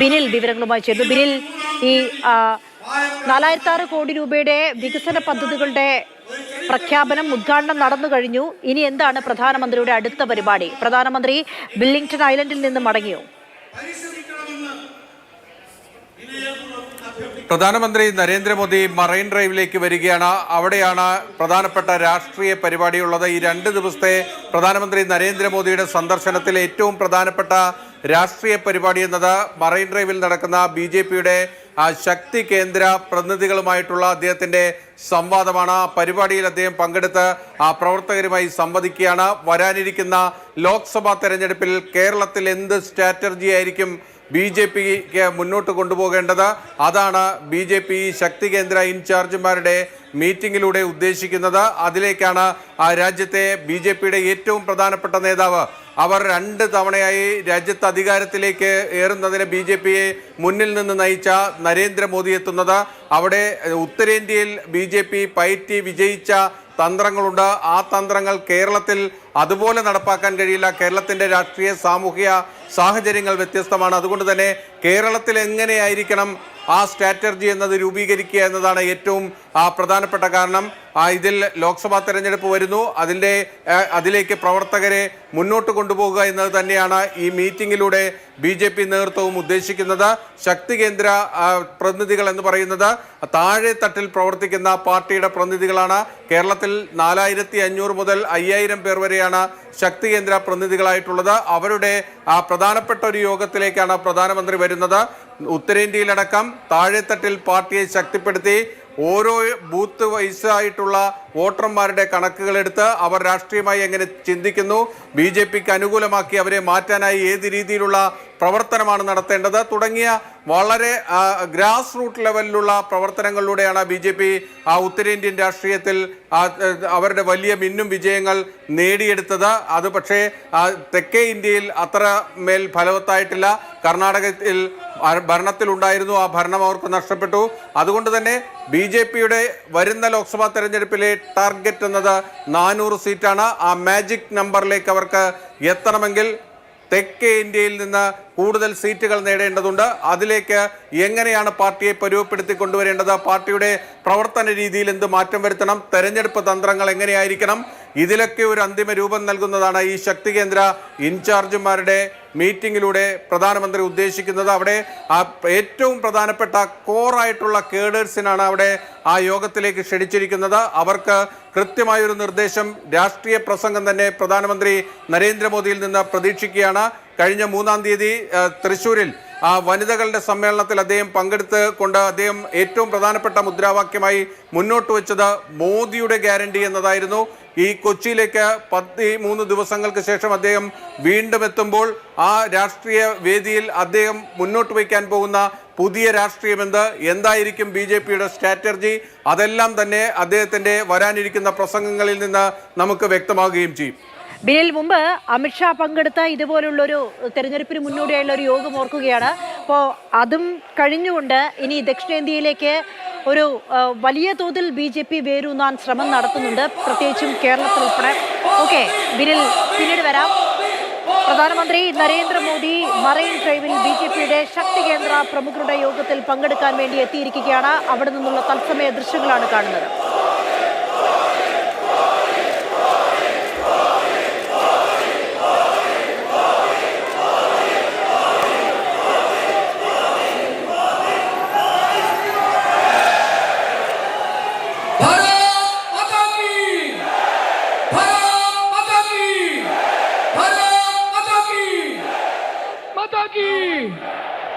ബിനിൽ വിവരങ്ങളുമായി ചേർന്നു ബിനിൽ ഈ നാലായിരത്തി ആറ് കോടി രൂപയുടെ വികസന പദ്ധതികളുടെ പ്രഖ്യാപനം ഉദ്ഘാടനം നടന്നു കഴിഞ്ഞു. ഇനി എന്താണ് പ്രധാനമന്ത്രിയുടെ അടുത്ത പരിപാടി? പ്രധാനമന്ത്രി ബില്ലിംഗ്ടൺ ഐലൻഡിൽ നിന്ന് മടങ്ങിയോ? പ്രധാനമന്ത്രി നരേന്ദ്രമോദി മറൈൻ ഡ്രൈവിലേക്ക് വരികയാണ്. അവിടെയാണ് പ്രധാനപ്പെട്ട രാഷ്ട്രീയ പരിപാടിയുള്ളത്. ഈ രണ്ട് ദിവസത്തെ പ്രധാനമന്ത്രി നരേന്ദ്രമോദിയുടെ സന്ദർശനത്തിൽ ഏറ്റവും പ്രധാനപ്പെട്ട രാഷ്ട്രീയ പരിപാടി എന്നത് മറൈൻ ഡ്രൈവിൽ നടക്കുന്ന ബി ജെ പിയുടെ ശക്തി കേന്ദ്ര പ്രതിനിധികളുമായിട്ടുള്ള അദ്ദേഹത്തിന്റെ സംവാദമാണ്. പരിപാടിയിൽ അദ്ദേഹം പങ്കെടുത്ത് ആ പ്രവർത്തകരുമായി സംവദിക്കുകയാണ്. വരാനിരിക്കുന്ന ലോക്സഭാ തെരഞ്ഞെടുപ്പിൽ കേരളത്തിൽ എന്ത് സ്ട്രാറ്റജി ആയിരിക്കും? ബി ജെ പിക്ക് മുന്നോട്ട് കൊണ്ടുപോകേണ്ടത് അതാണ് ബി ജെ പി ശക്തി കേന്ദ്ര ഇൻചാർജുമാരുടെ മീറ്റിംഗിലൂടെ ഉദ്ദേശിക്കുന്നത്. അതിലേക്കാണ് ആ രാജ്യത്തെ ബി ജെ പിയുടെ ഏറ്റവും പ്രധാനപ്പെട്ട നേതാവ്. അവർ രണ്ട് തവണയായി രാജ്യത്ത് അധികാരത്തിലേക്ക് ഏറുന്നതിന് ബി ജെ പിയെ മുന്നിൽ നിന്ന് നയിച്ച നരേന്ദ്രമോദി എത്തുന്നത്. അവിടെ ഉത്തരേന്ത്യയിൽ ബി ജെ പി പയറ്റി വിജയിച്ച തന്ത്രങ്ങളുണ്ട്. ആ തന്ത്രങ്ങൾ കേരളത്തിൽ അതുപോലെ നടപ്പാക്കാൻ കഴിയില്ല. കേരളത്തിന്റെ രാഷ്ട്രീയ സാമൂഹിക സാഹചര്യങ്ങൾ വ്യത്യസ്തമാണ്. അതുകൊണ്ട് തന്നെ കേരളത്തിൽ എങ്ങനെയായിരിക്കണം ആ സ്ട്രാറ്റജി എന്നത് രൂപീകരിക്കുക എന്നതാണ് ഏറ്റവും പ്രധാനപ്പെട്ട കാരണം. ഇതിൽ ലോക്സഭാ തെരഞ്ഞെടുപ്പ് വരുന്നു. അതിന്റെ അതിലേക്ക് പ്രവർത്തകരെ മുന്നോട്ട് കൊണ്ടുപോകുക എന്നത് തന്നെയാണ് ഈ മീറ്റിങ്ങിലൂടെ ബി ജെ പി നേതൃത്വവും ഉദ്ദേശിക്കുന്നത്. ശക്തി കേന്ദ്ര പ്രതിനിധികൾ എന്ന് പറയുന്നത് താഴെ തട്ടിൽ പ്രവർത്തിക്കുന്ന പാർട്ടിയുടെ പ്രതിനിധികളാണ്. കേരളത്തിൽ നാലായിരത്തി അഞ്ഞൂറ് മുതൽ അയ്യായിരം പേർ വരെയാണ് ശക്തി കേന്ദ്ര പ്രതിനിധികളായിട്ടുള്ളത്. അവരുടെ പ്രധാനപ്പെട്ട ഒരു യോഗത്തിലേക്കാണ് പ്രധാനമന്ത്രി വരുന്നത്. ഉത്തരേന്ത്യയിലടക്കം താഴെത്തട്ടിൽ പാർട്ടിയെ ശക്തിപ്പെടുത്തി ഓരോ ബൂത്ത് വൈസായിട്ടുള്ള വോട്ടർമാരുടെ കണക്കുകളെടുത്ത് അവർ രാഷ്ട്രീയമായി എങ്ങനെ ചിന്തിക്കുന്നു ബി ജെ പിക്ക് അനുകൂലമാക്കി അവരെ മാറ്റാനായി ഏത് രീതിയിലുള്ള പ്രവർത്തനമാണ് നടത്തേണ്ടത് തുടങ്ങിയ വളരെ ഗ്രാസ് റൂട്ട് ലെവലിലുള്ള പ്രവർത്തനങ്ങളിലൂടെയാണ് ബി ജെ പി ആ ഉത്തരേന്ത്യൻ രാഷ്ട്രീയത്തിൽ അവരുടെ വലിയ മിന്നും വിജയങ്ങൾ നേടിയെടുത്തത്. അത് പക്ഷേ തെക്കേ ഇന്ത്യയിൽ അത്ര മേൽ ഫലവത്തായിട്ടില്ല. കർണാടകത്തിൽ ഭരണത്തിലുണ്ടായിരുന്നു ആ ഭരണം അവർക്ക് നഷ്ടപ്പെട്ടു. അതുകൊണ്ട് തന്നെ ബി ജെ പിയുടെ വരുന്ന ലോക്സഭാ തെരഞ്ഞെടുപ്പിലെ ടാർഗറ്റ് എന്നത് നാനൂറ് സീറ്റാണ്. ആ മാജിക് നമ്പറിലേക്ക് അവർക്ക് എത്തണമെങ്കിൽ തെക്കേ ഇന്ത്യയിൽ നിന്ന് കൂടുതൽ സീറ്റുകൾ നേടേണ്ടതുണ്ട്. അതിലേക്ക് എങ്ങനെയാണ് പാർട്ടിയെ പരുവപ്പെടുത്തി കൊണ്ടുവരേണ്ടത്? പാർട്ടിയുടെ പ്രവർത്തന രീതിയിൽ എന്ത് മാറ്റം വരുത്തണം? തെരഞ്ഞെടുപ്പ് തന്ത്രങ്ങൾ എങ്ങനെയായിരിക്കണം? ഇതിലൊക്കെ ഒരു അന്തിമ രൂപം നൽകുന്നതാണ് ഈ ശക്തി കേന്ദ്ര ഇൻചാർജുമാരുടെ മീറ്റിംഗിലൂടെ പ്രധാനമന്ത്രി ഉദ്ദേശിക്കുന്നത് അവിടെ ആ ഏറ്റവും പ്രധാനപ്പെട്ട കോറായിട്ടുള്ള കേഡേഴ്സിനാണ് അവിടെ ആ യോഗത്തിലേക്ക് ക്ഷണിച്ചിരിക്കുന്നത്. അവർക്ക് കൃത്യമായൊരു നിർദ്ദേശം രാഷ്ട്രീയ പ്രസംഗം തന്നെ പ്രധാനമന്ത്രി നരേന്ദ്രമോദിയിൽ നിന്ന് പ്രതീക്ഷിക്കുകയാണ്. കഴിഞ്ഞ മൂന്നാം തീയതി തൃശ്ശൂരിൽ ആ വനിതകളുടെ സമ്മേളനത്തിൽ അദ്ദേഹം പങ്കെടുത്ത് കൊണ്ട് അദ്ദേഹം ഏറ്റവും പ്രധാനപ്പെട്ട മുദ്രാവാക്യമായി മുന്നോട്ട് വെച്ചത് മോദിയുടെ ഗ്യാരണ്ടി എന്നതായിരുന്നു. ഈ കൊച്ചിയിലേക്ക് പത്തി മൂന്ന് ദിവസങ്ങൾക്ക് ശേഷം അദ്ദേഹം വീണ്ടും എത്തുമ്പോൾ ആ രാഷ്ട്രീയ വേദിയിൽ അദ്ദേഹം മുന്നോട്ട് വയ്ക്കാൻ പോകുന്ന പുതിയ രാഷ്ട്രീയമെന്ത് എന്തായിരിക്കും ബി ജെ പിയുടെ സ്ട്രാറ്റജി? അതെല്ലാം തന്നെ അദ്ദേഹത്തിന്റെ വരാനിരിക്കുന്ന പ്രസംഗങ്ങളിൽ നിന്ന് നമുക്ക് വ്യക്തമാകുകയും ചെയ്യും. ബില്ലിൽ മുമ്പ് അമിത്ഷാ പങ്കെടുത്ത ഇതുപോലുള്ളൊരു തെരഞ്ഞെടുപ്പിന് മുന്നോടിയായുള്ള ഒരു യോഗം ഓർക്കുകയാണ്. അപ്പോൾ അതും കഴിഞ്ഞുകൊണ്ട് ഇനി ദക്ഷിണേന്ത്യയിലേക്ക് ഒരു വലിയ തോതിൽ ബി ജെ പി വേരൂന്നാൻ ശ്രമം നടത്തുന്നുണ്ട്. പ്രത്യേകിച്ചും കേരളത്തിൽ ഉൾപ്പെടെ. ഓക്കെ ബിനിൽ പിന്നീട് വരാം. പ്രധാനമന്ത്രി നരേന്ദ്രമോദി മറൈൻ ഡ്രൈവിൽ ബി ജെ പിയുടെ ശക്തി കേന്ദ്ര പ്രമുഖരുടെ യോഗത്തിൽ പങ്കെടുക്കാൻ വേണ്ടി എത്തിയിരിക്കുകയാണ്. അവിടെ നിന്നുള്ള തത്സമയ ദൃശ്യങ്ങളാണ് കാണുന്നത്.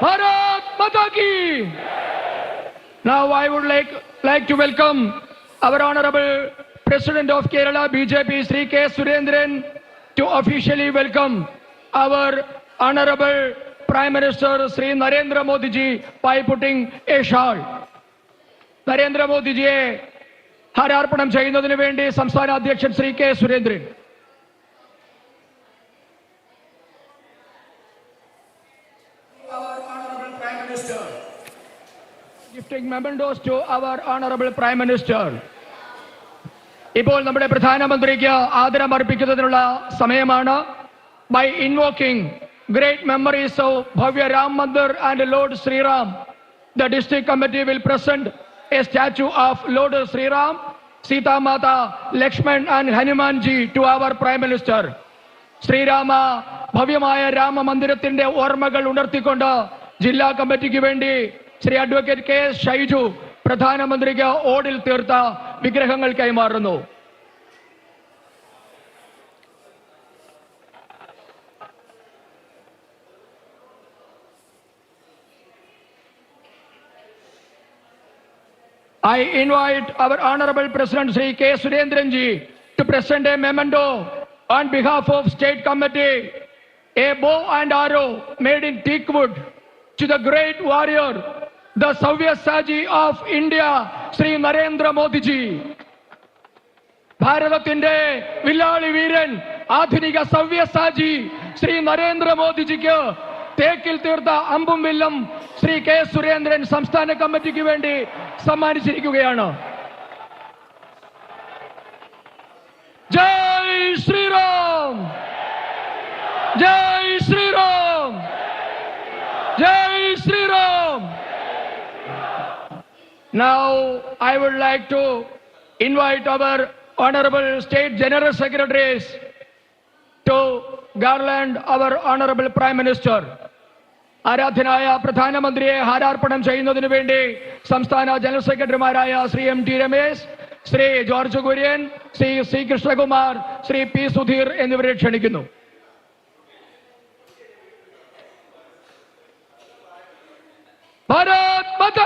ഭാരത് മാതാ കി Now I would like like to welcome our honorable President of Kerala BJP Sri K Surendran to officially welcome our honorable Prime Minister Sri Narendra Modi ji by putting a shawl. നരേന്ദ്രമോദിജിയെ ഹാരാർപ്പണം ചെയ്യുന്നതിന് വേണ്ടി സംസ്ഥാന അധ്യക്ഷൻ Shri K Surendran Gifting mementos to our honorable Prime Minister. ഇപ്പോൾ നമ്മുടെ പ്രധാനമന്ത്രിക്ക് ആദരം അർപ്പിക്കുന്നതിനുള്ള സമയമാണ് by invoking of Bhavya Ram Mandir and Lord Sri Ram, the district committee will present a statue of Lord Sri Ram, Sita Mata, Lakshman and Hanumanji to our Prime Minister. Sri Rama ഭവ്യമായ രാമമന്ദിരത്തിന്റെ ഓർമ്മകൾ ഉണർത്തിക്കൊണ്ട് ജില്ലാ കമ്മിറ്റിക്ക് വേണ്ടി Shri advocate K S Shaiju പ്രധാനമന്ത്രിക്ക് ഓടിൽ തീർത്ത വിഗ്രഹങ്ങൾ കൈമാറുന്നു. I invite our honourable president Shri K Surendranji to present a memento on behalf of state committee a bow and arrow made in teak wood to the great warrior, the Savyasaji of India, Sri Narendra Modi ji. ഭാരതത്തിന്റെ വില്ലാളി വീരൻ ആധുനിക സവ്യസാജി ശ്രീ നരേന്ദ്രമോദിജിക്ക് തേക്കിൽ തീർത്ത അമ്പും വില്ലും Shri K Surendran സംസ്ഥാന കമ്മിറ്റിക്ക് വേണ്ടി സമ്മാനിച്ചിരിക്കുകയാണ് ജയ് ശ്രീറാം ജയ് ശ്രീറാം ജയ് Sriram Now, I would like to invite our Honorable State General Secretaries to garland our Honorable Prime Minister. ആരാധനായ പ്രധാനമന്ത്രിയെ ഹാരാർപ്പണം ചെയ്യുന്നതിനു വേണ്ടി സംസ്ഥാന ജനറൽ സെക്രട്ടറിമാരായ Shri M T Ramesh Shri George Kurian Shri C Krishnakumar Shri P Sudheer എന്നിവരെ ക്ഷണിക്കുന്നു ഭാരത് മാതാ